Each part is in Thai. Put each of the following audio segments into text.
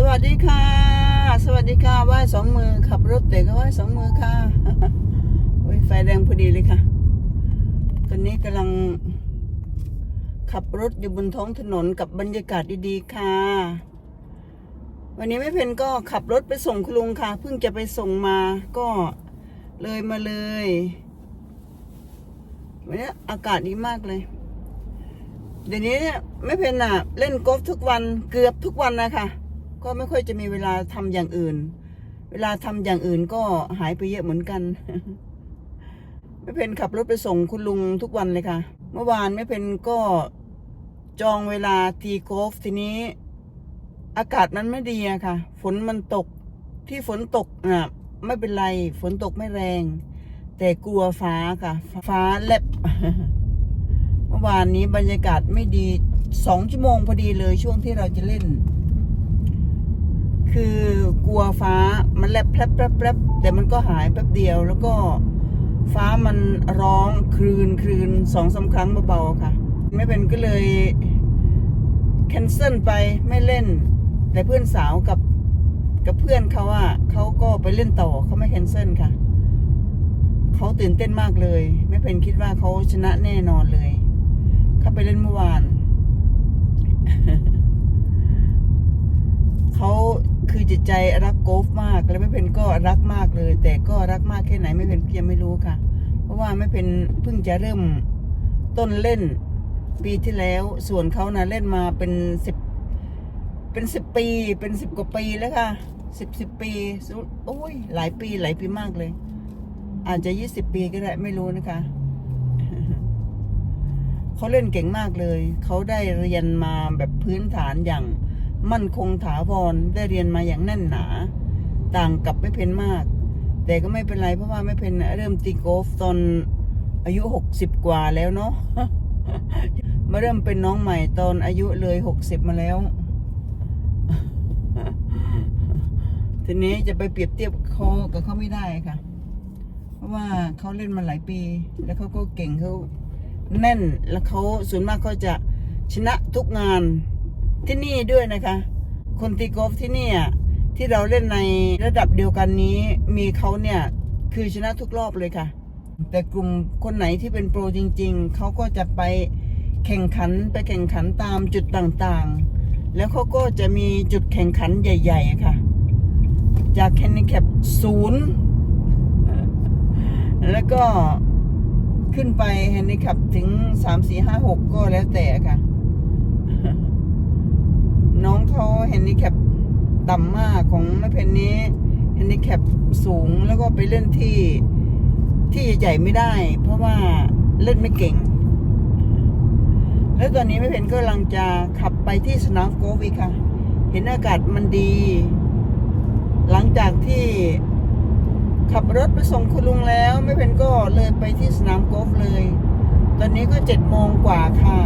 สวัสดีค่ะ สวัสดีค่ะไหว้สองมือขับรถเด็กก็ไหว้สองมือค่ะโอ้ยไฟแดงพอดีเลยค่ะ ตอนนี้กำลังขับรถอยู่บนท้องถนนกับบรรยากาศดีๆค่ะ วันนี้แม่เพนก็ขับรถไปส่งคุณลุงค่ะ เพิ่งจะไปส่งมาก็เลยมาเลยวันนี้อากาศดีมากเลยเดี๋ยวนี้เนี่ยไม่เพนอะเล่นกอล์ฟทุกวันเกือบทุกวันนะคะ ก็ไม่ค่อยจะมีเวลาทำอย่างอื่น เวลาทำอย่างอื่นก็หายไปเยอะเหมือนกันไม่เพนขับรถไปส่งคุณลุงทุกวันเลยค่ะ เมื่อวานไม่เพนก็จองเวลาตีกอล์ฟทีนี้ อากาศมันไม่ดีอะค่ะ ฝนมันตกที่ฝนตกน่ะไม่เป็นไร ฝนตกไม่แรง แต่กลัวฟ้าค่ะ ฟ้าแลบเมื่อวานนี้บรรยากาศไม่ดีสองชั่วโมงพอดีเลยช่วงที่เราจะเล่น คือกลัวฟ้ามันแลบแป๊บแป๊บแป๊บแต่มันก็หายแป๊บเดียวแล้วก็ฟ้ามันร้องคลืนคลืนสองสาครั้งเบาๆค่ะ ไม่เป็นก็เลยแคนเซิลไปไม่เล่น แต่เพื่อนสาวกับกับเพื่อนเขาอะเขาก็ไปเล่นต่อเขาไม่แคนเซิลค่ะเขาตื่นเต้นมากเลย ไม่เพนคิดว่าเขาชนะแน่นอนเลยเขาไปเล่นเมื่อวานเขา คือจิตใจรักโกล์ฟมากแล้วไม่เพนก็รักมากเลย แต่ก็รักมากแค่ไหนไม่เพนก็ยังไม่รู้ค่ะ เพราะว่าไม่เพนเพิ่งจะเริ่มต้นเล่นปีที่แล้ว ส่วนเขาน่ะเล่นมาเป็นสิบเป็นสิบปี เป็นสิบกว่าปีแล้วค่ะสิบสิบปีโอ้ยหลายปีหลายปีมากเลย อาจจะยี่สิบปีก็ได้ไม่รู้นะคะเขาเล่นเก่งมากเลย เขาได้เรียนมาแบบพื้นฐานอย่าง มั่นคงถาวรได้เรียนมาอย่างแน่นหนา ต่างกับไม่เพนมาก แต่ก็ไม่เป็นไรเพราะว่าไม่เพนเริ่มตีโกอล์ฟตอนอายุหกสิบกว่าแล้วเนาะมาเริ่มเป็นน้องใหม่ตอนอายุเลยหกสิบมาแล้ว ทีนี้จะไปเปรียบเทียบเขากับเขาไม่ได้ค่ะ เพราะว่าเขาเล่นมาหลายปี แล้วเขาก็เก่งเขาแน่นแล้วเขาส่วนมากเขาจะชนะทุกงาน ที่นี่ด้วยนะคะ คนตีกอล์ฟที่นี่อะที่เราเล่นในระดับเดียวกันนี้ มีเขาเนี่ยคือชนะทุกรอบเลยค่ะ แต่กลุ่มคนไหนที่เป็นโปรจริง ๆเขาก็จะไปแข่งขันไปแข่งขันตามจุดต่างๆ แล้วเขาก็จะมีจุดแข่งขันใหญ่ ๆ ค่ะ จากแคนนิแคปศูนย์แล้วก็ขึ้นไปแฮนดิแคปถึงสามสี่ห้าหกก็แล้วแต่ค่ะ น้องเขาแฮนดิแคปต่ำมากของแม่เพนนี้แฮนดิแคปสูงแล้วก็ไปเล่นที่ที่ใหญ่ไม่ได้ เพราะว่าเล่นไม่เก่ง แล้วตอนนี้แม่เพนก็กำลังจะขับไปที่สนามโกอล์ฟอีกค่ะ เห็นอากาศมันดี หลังจากที่ขับรถไปส่งคุณลุงแล้ว ไม่เป็นก็เลยไปที่สนามกอล์ฟเลย ตอนนี้ก็เจ็ดโมงกว่าค่ะ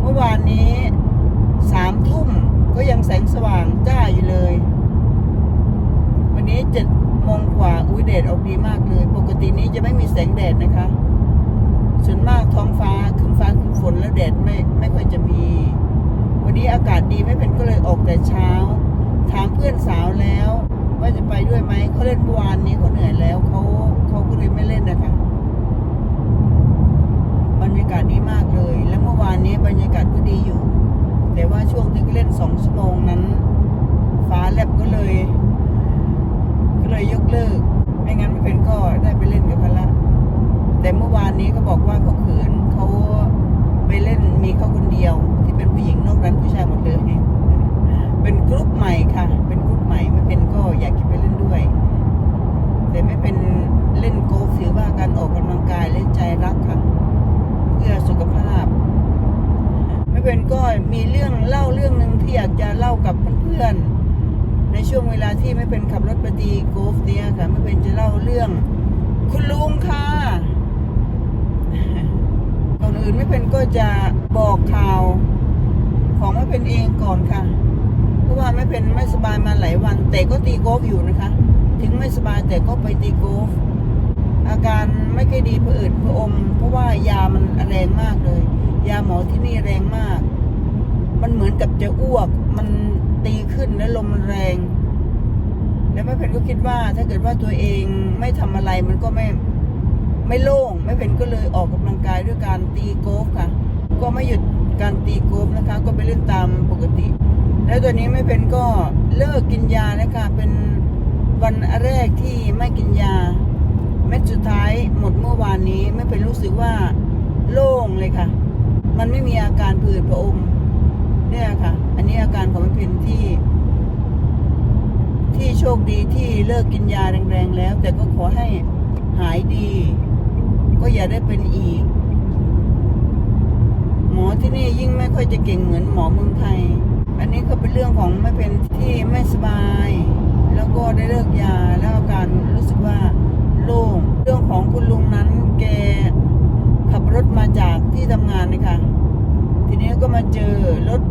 เมื่อวานนี้สามทุ่มก็ยังแสงสว่างจ้าอยู่เลย วันนี้เจ็ดโมงกว่าอุ้ยแดดออกดีมากเลย ปกตินี้จะไม่มีแสงแดดนะคะ ส่วนมากท้องฟ้าคึมฟ้าคึมฝนแล้วแดดไม่ไม่ค่อยจะมี วันนี้อากาศดีไม่เป็นก็เลยออกแต่เช้า ถามเพื่อนสาวแล้ว ว่าจะไปด้วยไหมเขาเล่นเมื่อวานนี้เขาเหนื่อยแล้วเขาเขาก็เลยไม่เล่นนะคะ บรรยากาศดีมากเลย แล้วเมื่อวานนี้บรรยากาศก็ดีอยู่ แต่ว่าช่วงที่เล่นสองชั่วโมงนั้น ฟ้าแลบก็เลย ก็เลยยกเลิก ไม่งั้นไม่เป็นก็ได้ไปเล่นกับพละ แต่เมื่อวานนี้เขาบอกว่าเขาเขินเขาไปเล่นมีเขาคนเดียว ที่เป็นผู้หญิงนอกนั้นผู้ชายหมดเลย เป็นกรุ๊ปใหม่ค่ะ เป็นกรุ๊ปใหม่ไม่เป็นก็อยากจะไปเล่นด้วย แต่ไม่เป็นเล่นโกลฟถือว่าการออกกำลังกายและใจรักค่ะ เพื่อสุขภาพ ไม่เป็นก็มีเรื่องเล่าเรื่องหนึ่งที่อยากจะเล่ากับเพื่อนๆในช่วงเวลา ที่ไม่เป็นขับรถปตีโกฟเนี่ยค่ะไม่เป็นจะเล่าเรื่อง คุณลุงค่ะก่อนอื่นไม่เป็นก็จะบอกข่าว ของไม่เป็นเองก่อนค่ะ เพราะว่าไม่เป็นไม่สบายมาหลายวัน แต่ก็ตีโกฟอยู่นะคะ ถึงไม่สบายแต่ก็ไปตีโกฟอาการไม่ค่อยดีผะอืดผะอม เพราะว่ายามันแรงมากเลย ยาหมอที่นี่แรงมาก มันเหมือนกับจะอ้วก มันตีขึ้นและลมแรง แล้วแม่เพนก็คิดว่า ถ้าเกิดว่าตัวเองไม่ทำอะไรมันก็ไม่ไม่โล่งแม่เพนก็เลยออกกำลังกายด้วยการตีโกอล์ฟค่ะ ก็ไม่หยุดการตีโกอล์ฟนะคะ ก็ไปเล่นตามปกติ แล้วตัวนี้แม่เพนก็เลิกกินยานะคะ เป็นวันแรกที่ไม่กินยา เม็ดสุดท้ายหมดเมื่อวานนี้แม่เพนรู้สึกว่าโล่งเลยค่ะ มันไม่มีอาการผื่นพระอมเนี่ยค่ะ อันนี้อาการของแม่เพนที่ โชคดีที่เลิกกินยาแรงๆแล้ว แต่ก็ขอให้หายดี ก็อย่าได้เป็นอีก หมอที่นี่ยิ่งไม่ค่อยจะเก่งเหมือนหมอเมืองไทย อันนี้ก็เป็นเรื่องของแม่เพนที่ไม่สบาย แล้วก็ได้เลิกยาแล้วอาการรู้สึกว่าโล่งเรื่องของคุณลุงนั้นแกขับรถมาจากที่ทำงานนะคะทีนี้ก็มาเจอรถ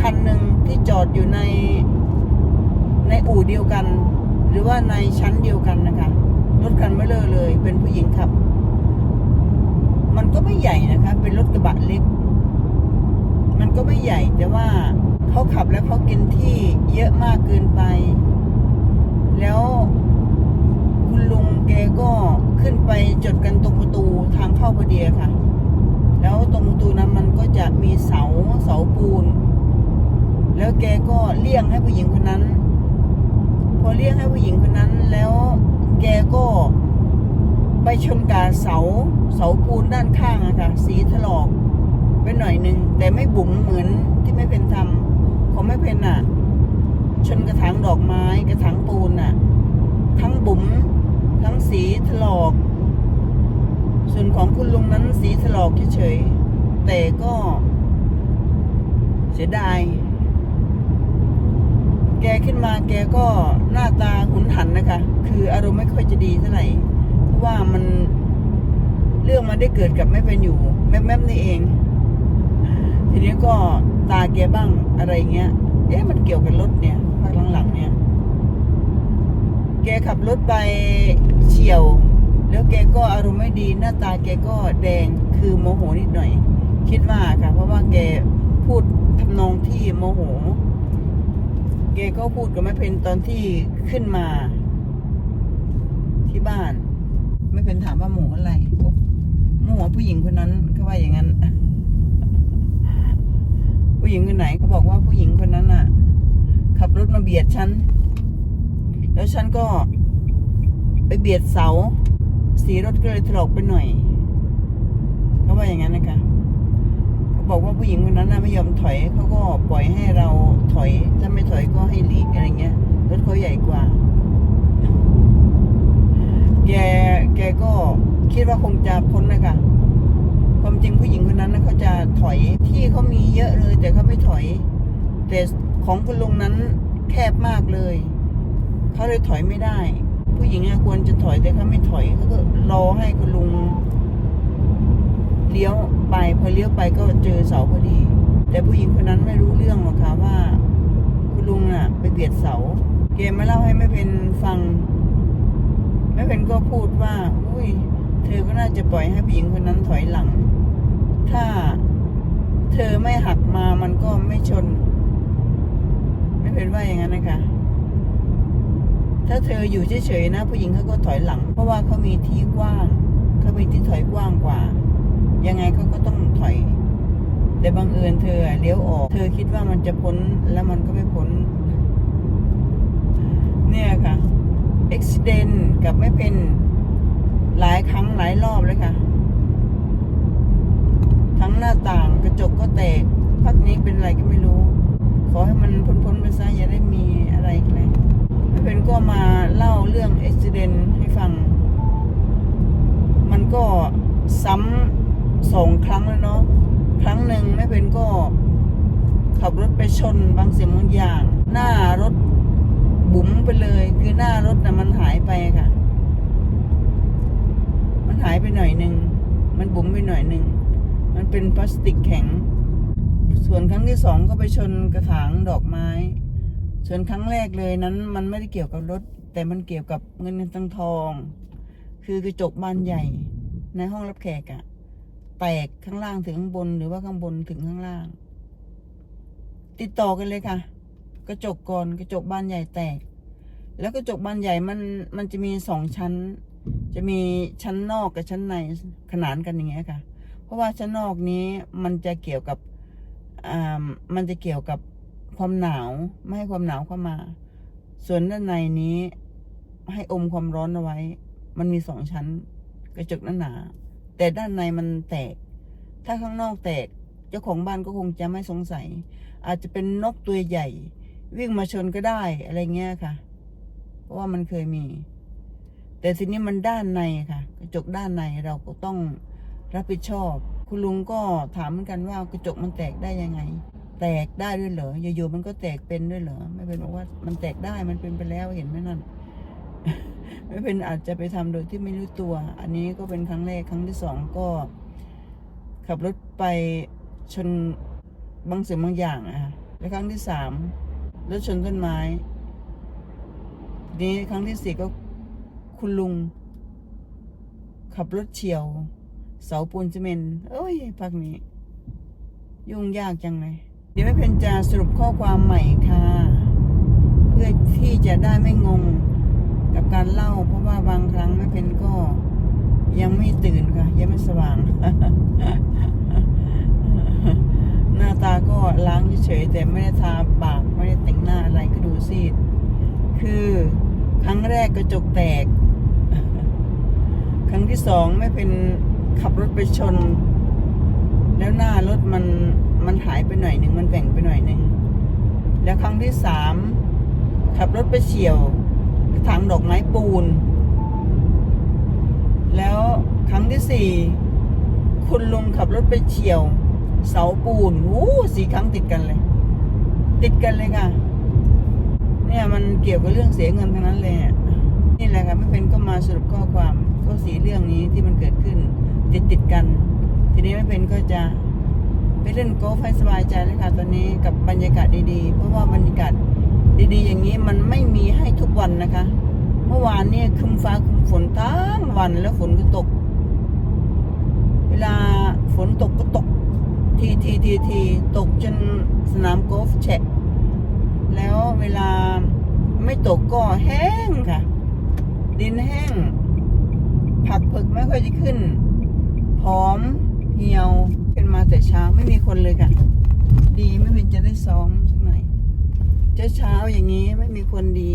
คันหนึ่งที่จอดอยู่ใน ในอู่เดียวกัน หรือว่าในชั้นเดียวกันนะคะรถคันเบลเลอร์เลย เป็นผู้หญิงขับ มันก็ไม่ใหญ่นะคะ เป็นรถกระบะเล็ก มันก็ไม่ใหญ่แต่ว่าเขาขับแล้วเขากินที่เยอะมากเกินไป แล้วคุณลุงแกก็ขึ้นไปจดกันตรงประตูทางเข้าพอดีค่ะ แล้วตรงประตูนั้นมันก็จะมีเสาเสาปูน แล้วแกก็เลี่ยงให้ผู้หญิงคนนั้น พอเลี่ยงให้ผู้หญิงคนนั้น แล้วแกก็ไปชนกับเสาเสาปูนด้านข้างอะค่ะ สีถลอกไปหน่อยหนึ่งแต่ไม่บุ๋มเหมือนที่ไม่เป็นทำของไม่เป็นอะชนกระถางดอกไม้กระถางปูนอะทั้งบุ๋มทั้งสีถลอก ส่วนของคุณลุงนั้นสีถลอกเฉยๆแต่ก็เสียดาย แกขึ้นมาแกก็หน้าตาหุนหันนะคะ คืออารมณ์ไม่ค่อยจะดีเท่าไหร่เพราะว่ามันเรื่องมันได้เกิดกับแม่เป็นอยู่ แม่แม่นี่เอง ทีนี้ก็ตาแกบ้างอะไรเงี้ย เอ๊ะมันเกี่ยวกับรถเนี่ยภาคหลังๆเนี่ย แกขับรถไปเฉียว แล้วแกก็อารมณ์ไม่ดี หน้าตาแกก็แดงคือโมโหนิดหน่อย คิดว่าค่ะ เพราะว่าแกพูดทำนองที่โมโห แกก็พูดกับแม่เพนตอนที่ขึ้นมา ที่บ้านแม่เพนถามว่าหมูอะไรหมูผู้หญิงคนนั้นเขาว่าอย่างนั้น ผู้หญิงคนไหนเขาบอกว่าผู้หญิงคนนั้นน่ะ ขับรถมาเบียดฉันแล้วฉันก็ไปเบียดเสา สีรถก็เลยถลอกไปหน่อยเขาว่าอย่างนั้นนะคะ เขาบอกว่าผู้หญิงคนนั้นน่ะไม่ยอมถอยเขาก็ปล่อยให้เราถอย ถ้าไม่ถอยก็ให้หลีกอะไรเงี้ยรถเขาใหญ่กว่า แกแกก็คิดว่าคงจะพ้นนะคะความจริงผู้หญิงคนนั้นนะเขาจะถอยที่เขามีเยอะเลย แต่เขาไม่ถอย แต่ของคุณลุงนั้นแคบมากเลยเขาเลยถอยไม่ได้ ผู้หญิงควรจะถอยแต่เขาไม่ถอยเขาก็รอให้คุณลุงเลี้ยว ไปพอเลี้ยวไปก็เจอเสาพอดี แต่ผู้หญิงคนนั้นไม่รู้เรื่องหรอกค่ะว่า คุณลุงน่ะ ไปเบียดเสา เกมมาเล่าให้แม่เพนฟังแม่เพนก็พูดว่าอุ้ย เธอก็น่าจะปล่อยให้ผู้หญิงคนนั้นถอยหลัง ถ้าเธอไม่หักมามันก็ไม่ชน ไม่เป็นว่าอย่างนั้นนะคะถ้าเธออยู่เฉยๆนะผู้หญิงเขาก็ถอยหลัง เพราะว่าเขามีที่กว้างเขามีที่ถอยกว้างกว่า ยังไงเขาก็ต้องถอย แต่บังเอิญเธอเลี้ยวออก เธอคิดว่ามันจะพ้นแล้วมันก็ไม่พ้น เนี่ยค่ะอุบิเหตุกับไม่เป็นหลายครั้งหลายรอบเลยค่ะ ทั้งหน้าต่างกระจกก็แตกพักนี้เป็นอะไรก็ไม่รู้ ขอให้มันพ้นๆไปซะอย่าได้มีอะไรเลยไม่เป็นก็มาเล่าเรื่องอุบิเหตุให้ฟัง มันก็ซ้ำ สองครั้งแล้วเนาะครั้งหนึ่งไม่เป็นก็ ขับรถไปชนบางสิ่งบางอย่าง หน้ารถบุ๋มไปเลย คือหน้ารถนะมันหายไปค่ะ มันหายไปหน่อยหนึ่งมันบุ๋มไปหน่อยหนึ่งมันเป็นพลาสติกแข็ง ส่วนครั้งที่สองก็ไปชนกระถางดอกไม้ ส่วนครั้งแรกเลยนั้น มันไม่ได้เกี่ยวกับรถ แต่มันเกี่ยวกับเงินทั้งทอง คือกระจกบานใหญ่ในห้องรับแขกอะ แตกข้างล่างถึงข้างบนหรือว่าข้างบนถึงข้างล่าง ติดต่อกันเลยค่ะ กระจกก่อนกระจกบานใหญ่แตก แล้วกระจกบานใหญ่มันมันจะมีสองชั้น จะมีชั้นนอกกับชั้นในขนานกันอย่างเงี้ยค่ะ เพราะว่าชั้นนอกนี้มันจะเกี่ยวกับอ่ามันจะเกี่ยวกับความหนาวไม่ให้ความหนาวเข้ามา ส่วนด้านในนี้ให้อมความร้อนเอาไว้ มันมีสองชั้น กระจกหนาหนา แต่ด้านในมันแตก ถ้าข้างนอกแตก เจ้าของบ้านก็คงจะไม่สงสัย อาจจะเป็นนกตัวใหญ่ วิ่งมาชนก็ได้อะไรเงี้ยค่ะ เพราะว่ามันเคยมี แต่ทีนี้มันด้านในค่ะ กระจกด้านในเราก็ต้องรับผิดชอบ คุณลุงก็ถามเหมือนกันว่ากระจกมันแตกได้ยังไง แตกได้ด้วยเหรออยู่ๆมันก็แตกเป็นด้วยเหรอไม่เป็นบอกว่ามันแตกได้มันเป็นไปแล้วเห็นไหมนั่น ไม่เป็นอาจจะไปทำโดยที่ไม่รู้ตัว อันนี้ก็เป็นครั้งแรกครั้งที่สองก็ ขับรถไปชนบางสิ่งบางอย่างอะค่ะและครั้งที่สามรถชนต้นไม้ นี้ครั้งที่สี่ก็คุณลุง ขับรถเฉียว เสาปูนซีเมนต์เอ้ยพักนี้ ยุ่งยากจังเลยเดี๋ยวแม่เพนจะสรุปข้อความใหม่ค่ะ เพื่อที่จะได้ไม่งง กับการเล่า เพราะว่าบางครั้งแม่เพนก็ยังไม่ตื่นค่ะ ยังไม่สว่าง หน้าตาก็ล้างเฉยแต่ไม่ได้ทาปากไม่ได้แต่งหน้าอะไรก็ดูซีดคือครั้งแรกกระจกแตก ครั้งที่สองไม่เป็นขับรถไปชน แล้วหน้ารถมันมันหายไปหน่อยหนึ่งมันแบ่งไปหน่อยหนึ่งแล้วครั้งที่สามขับรถไปเฉียว กระถางดอกไม้ปูน แล้วครั้งที่สี่คุณลุงขับรถไปเฉียว เสาปูนโอ้สี่ครั้งติดกันเลย ติดกันเลยค่ะ เนี่ยมันเกี่ยวกับเรื่องเสียเงินทั้งนั้นเลยนี่แหละค่ะไม่เป็นก็มาสรุปข้อความก็สีเรื่องนี้ที่มันเกิดขึ้น ติดติดกัน ทีนี้ไม่เป็นก็จะไปเล่นโกลฟให้สบายใจเลยค่ะตอนนี้กับบรรยากาศดีๆ เพราะว่าบรรยากาศ ดีๆ อย่างนี้มันไม่มีให้ทุกวันนะคะ เมื่อวานเนี่ยคึมฟ้าคึมฝนทั้งวันแล้วฝนก็ตก เวลาฝนตกก็ตก ทีทีทีทีตกจนสนามกอล์ฟแฉะ แล้วเวลาไม่ตกก็แห้งค่ะ ดินแห้ง ผักผึกไม่ค่อยจะขึ้นผอมเหี่ยวเป็นมาแต่เช้าไม่มีคนเลยค่ะ ดีไม่เป็นจะได้ซ้อม เช้าเช้าอย่างนี้ไม่มีคนดี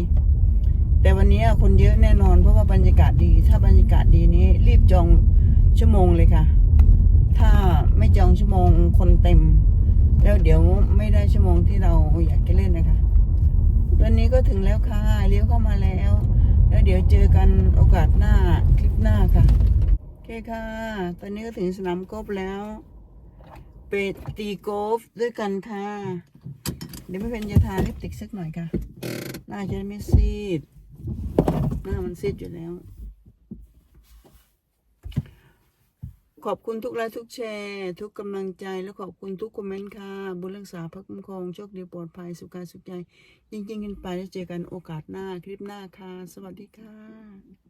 แต่วันนี้คนเยอะแน่นอน เพราะว่าบรรยากาศดี ถ้าบรรยากาศดีนี้ รีบจองชั่วโมงเลยค่ะ ถ้าไม่จองชั่วโมงคนเต็ม แล้วเดี๋ยวไม่ได้ชั่วโมงที่เราอยากจะเล่นนะคะตอนนี้ก็ถึงแล้วค่ะเลี้ยวเข้ามาแล้ว แล้วเดี๋ยวเจอกันโอกาสหน้าคลิปหน้าค่ะโอเคค่ะ ตอนนี้ก็ถึงสนามกอล์ฟแล้วไปตีกอล์ฟด้วยกันค่ะ เดี๋ยวไม่เป็นจะทาลิปสติกสักหน่อยค่ะ หน้าจะได้ไม่ซีด หน้ามันซีดอยู่แล้ว ขอบคุณทุกไลค์ทุกแชร์ ทุกกำลังใจและขอบคุณทุกคอมเมนต์ค่ะ บุญรักษาพระคุ้มครองโชคดีปลอดภัยสุขกายสุขใจจริงๆกันไปแล้วเจอกันโอกาสหน้าคลิปหน้าค่ะ สวัสดีค่ะ